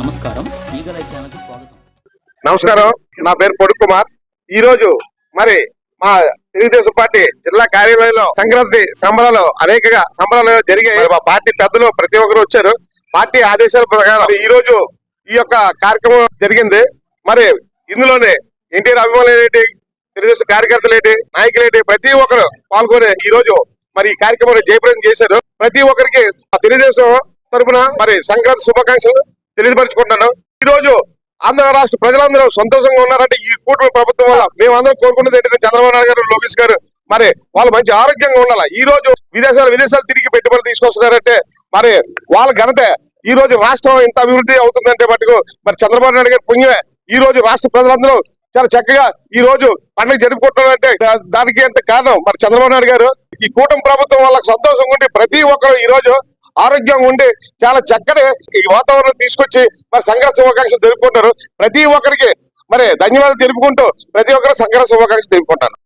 నమస్కారం. స్వాగతం. నమస్కారం. నా పేరు పొడి కుమార్. ఈ రోజు మరి మా తెలుగుదేశం పార్టీ జిల్లా కార్యాలయంలో సంక్రాంతి సంబరాలు అనేక సంబరాలు జరిగాయి. మా పార్టీ పెద్దలు ప్రతి ఒక్కరు వచ్చారు. పార్టీ ఆదేశాల ప్రకారం ఈ రోజు ఈ యొక్క కార్యక్రమం జరిగింది. మరి ఇందులోనే ఎన్టీఆర్ అభిమానులు ఏంటి తెలుగుదేశం కార్యకర్తలు ఏంటి నాయకులు ఏంటి ప్రతి ఒక్కరు పాల్గొని ఈ రోజు మరి ఈ కార్యక్రమాన్ని జయప్రదం చేశారు. ప్రతి ఒక్కరికి తెలుగుదేశం తరపున మరి సంక్రాంతి శుభాకాంక్షలు. తెలియపరుచుకుంటున్నాను. ఈ రోజు ఆంధ్ర రాష్ట్ర ప్రజలందరూ సంతోషంగా ఉన్నారంటే ఈ కూటమి ప్రభుత్వం వల్ల మేమందరం కోరుకున్నది ఏంటంటే చంద్రబాబు నాయుడు గారు లోకేష్ గారు మరి వాళ్ళు మంచి ఆరోగ్యంగా ఉండాలి? ఈ రోజు విదేశాలు విదేశాలు తిరిగి పెట్టుబడి తీసుకొస్తున్నారంటే మరి వాళ్ళ ఘనత ఈ రోజు రాష్ట్రం ఇంత అభివృద్ధి అవుతుందంటే మటుకు మరి చంద్రబాబు నాయుడు గారి పుణ్యమే. ఈ రోజు రాష్ట్ర ప్రజలందరూ చాలా చక్కగా ఈ రోజు పండుగ జరుపుకుంటున్నారంటే దానికి ఎంత కారణం? మరి చంద్రబాబు నాయుడు గారు ఈ కూటమి ప్రభుత్వం వాళ్ళకి సంతోషంగా ఉండి ప్రతి ఒక్కరు ఈ రోజు ఆరోగ్యంగా ఉండి చాలా చక్కటి ఈ వాతావరణం తీసుకొచ్చి మరి సంఘర్ష శుభాకాంక్షలు తెలుపుకుంటారు. ప్రతి ఒక్కరికి మరి ధన్యవాదాలు తెలుపుకుంటూ ప్రతి ఒక్కరు సంఘర్ష శుభాకాంక్షలు తెలుపుకుంటాను.